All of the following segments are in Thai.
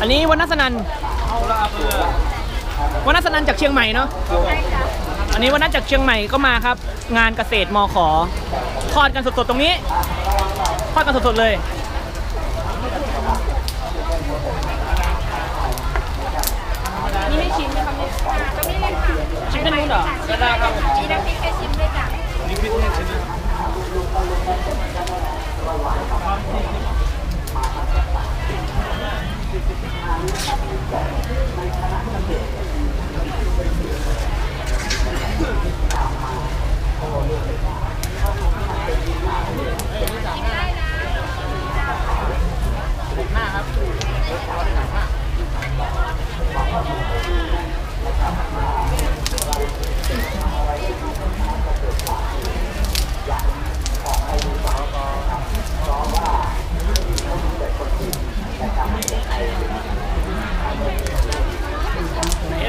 อันนี้วันนัสนันวันนัสนันจากเชียงใหม่เนาะอันนี้วันนั้นจากเชียงใหม่ก็มาครับ งานเกษตรมขอทอดกันสดๆตรงนี้ทอดกันสดๆเลยนี่ให้ชิมไหมครับเนี่ยตรงนี้เลยค่ะชิมได้ไหมเหรอได้ครับ มีน้ำพริกให้ชิมด้วยจ้ะไหนเ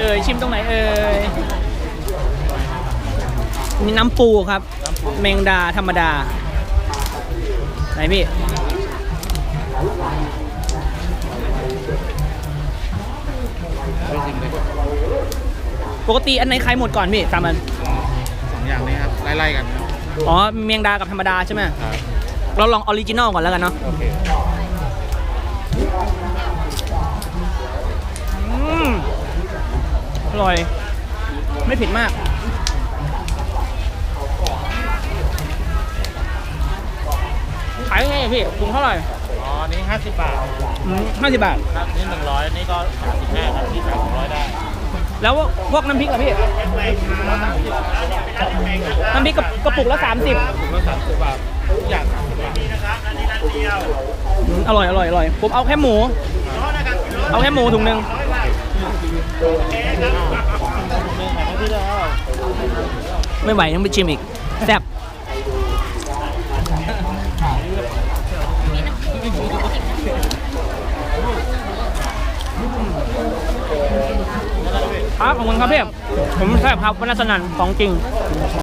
อ่ยชิมตรงไหนเอ่ยมีน้ำปูครับ แมงดาธรรมดา ไหนพี่ ปกติอันไหนขายหมดก่อนพี่สามอันสองอย่างนี้ครับ ไล่ๆกัน อ๋อ เมียงดากับธรรมดาใช่ไหมครับเราลองออริจินอลก่อนแล้วกันเนาะ โอเค อร่อย ไม่เผ็ดมาก ขายยังไงอะพี่ถุงเท่าไหร่อ๋อนี่50 บาท ห้าสิบบาท ครับนี่ 100นี่ก็35ครับที่300ได้แล้วพวกน้ำพริกอะพี่ น้ำพริกกระกระปุกละสามสิบ ถุงละ30บาททุกอย่าง30บาทอร่อยอร่อยอร่อย ผมเอาแค่หมู เอาแค่หมูถุงหนึ่งที่แล้ว ไม่ไหวต้องไปชิมอีกแซ่บครับขอบคุณครับพี่ผมแซ่บครับวันนัสนันของจริง